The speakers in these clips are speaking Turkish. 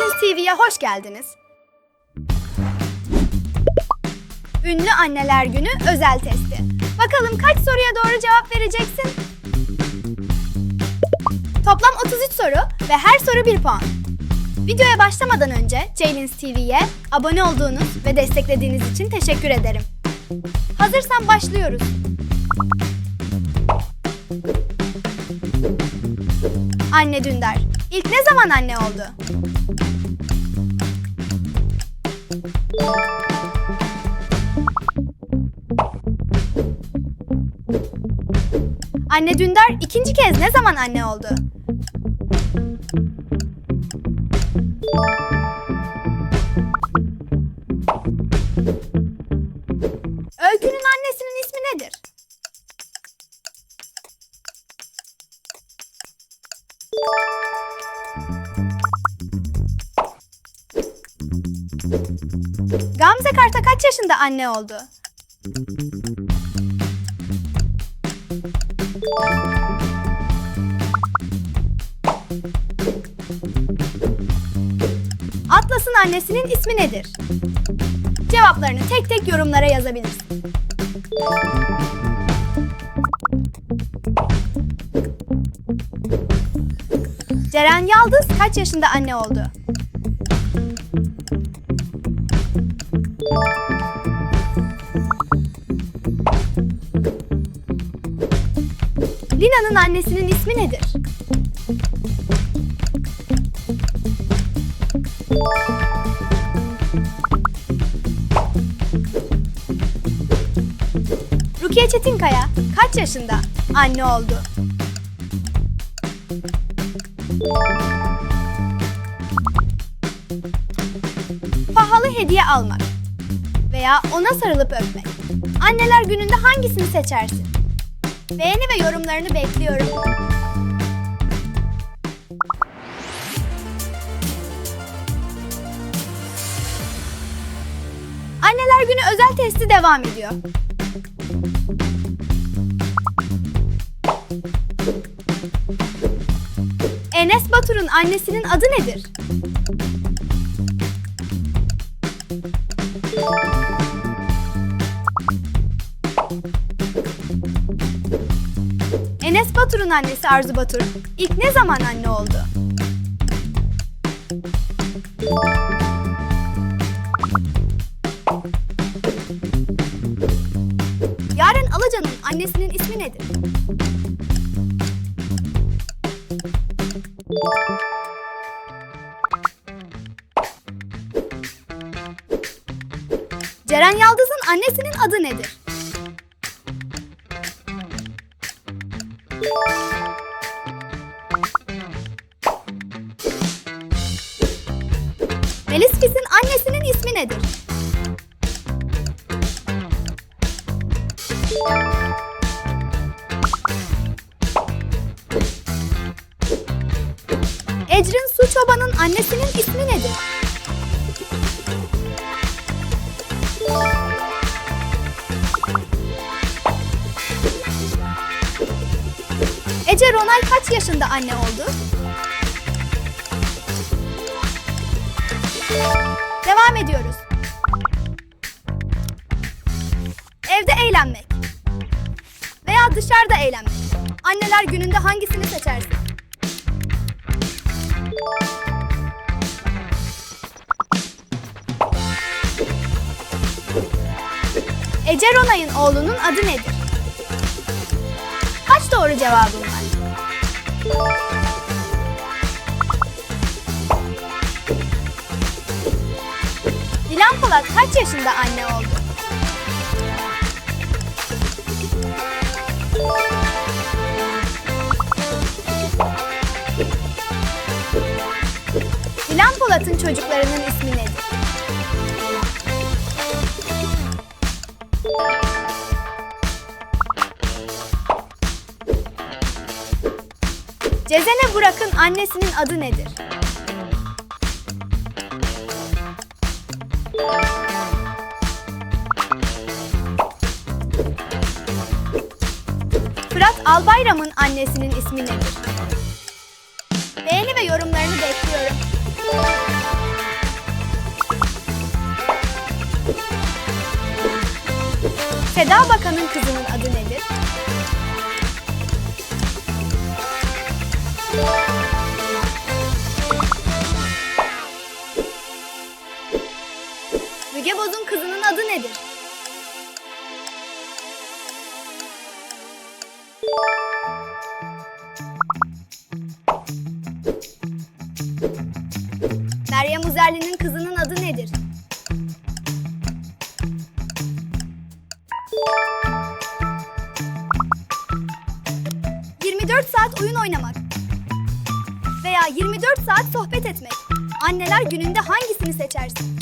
Ceylin TV'ye hoş geldiniz. Ünlü Anneler Günü özel testi. Bakalım kaç soruya doğru cevap vereceksin? Toplam 33 soru ve her soru 1 puan. Videoya başlamadan önce Ceylin TV'ye abone olduğunuz ve desteklediğiniz için teşekkür ederim. Hazırsan başlıyoruz. Anne Dündar. İlk ne zaman anne oldu? Anne Dündar ikinci kez ne zaman anne oldu? Gamze Karta kaç yaşında anne oldu? Atlas'ın annesinin ismi nedir? Cevaplarını tek tek yorumlara yazabilirsin. Ceren Yaldız kaç yaşında anne oldu? Lina'nın annesinin ismi nedir? Rukiye Çetinkaya kaç yaşında anne oldu? Pahalı hediye almak veya ona sarılıp öpmek. Anneler gününde hangisini seçersin? Beğeni ve yorumlarını bekliyorum. Anneler Günü özel testi devam ediyor. Enes Batur'un annesinin adı nedir? Enes Batur'un annesi Arzu Batur ilk ne zaman anne oldu? Yaren Alacan'ın annesinin ismi nedir? Ceren Yaldız'ın annesinin adı nedir? Melis Fis'in annesinin ismi nedir? Ecrin Su Çoban'ın annesinin ismi nedir? Ece Ronay kaç yaşında anne oldu? Devam ediyoruz. Evde eğlenmek veya dışarıda eğlenmek. Anneler gününde hangisini seçersin? Ece Ronay'ın oğlunun adı nedir? Kaç doğru cevabın var? Dilan Polat kaç yaşında anne oldu? Dilan Polat'ın çocuklarının ismi nedir? Cezene Burak'ın annesinin adı nedir? Fırat Albayram'ın annesinin ismi nedir? Beğeni ve yorumlarını bekliyorum. Seda Bakan'ın kızının adı ne? Uzerli'nin kızının adı nedir? ...24 saat oyun oynamak veya 24 saat sohbet etmek. Anneler gününde hangisini seçersin?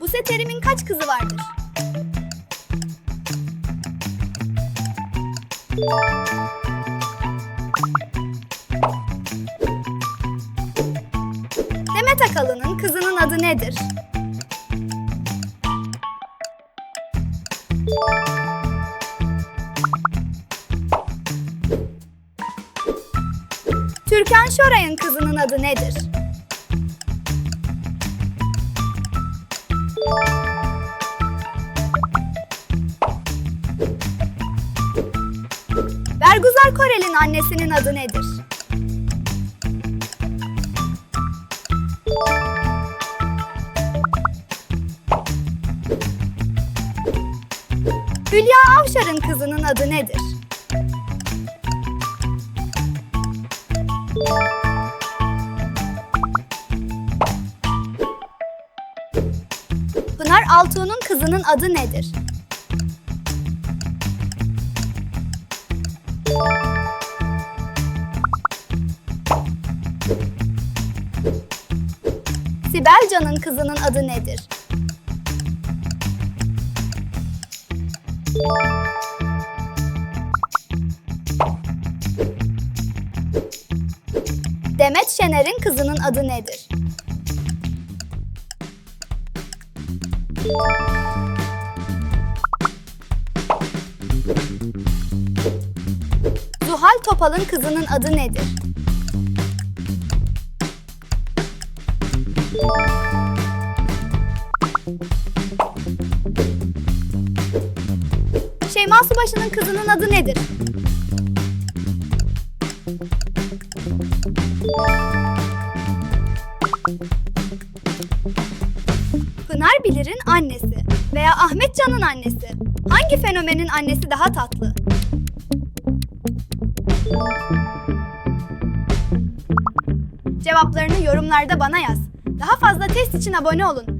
Buse Terim'in kaç kızı vardır? Demet Akalın'ın kızının adı nedir? Türkan Şoray'ın kızının adı nedir? Bergüzar Korel'in annesinin adı nedir? Hülya Avşar'ın kızının adı nedir? Pınar Altuğ'un kızının adı nedir? Sibel Can'ın kızının adı nedir? Demet Şener'in kızının adı nedir? Zuhal Topal'ın kızının adı nedir? Şeyma Subaşı'nın kızının adı nedir? Pınar Bilir'in annesi veya Ahmet Can'ın annesi. Hangi fenomenin annesi daha tatlı? Cevaplarını yorumlarda bana yaz. Daha fazla test için abone olun.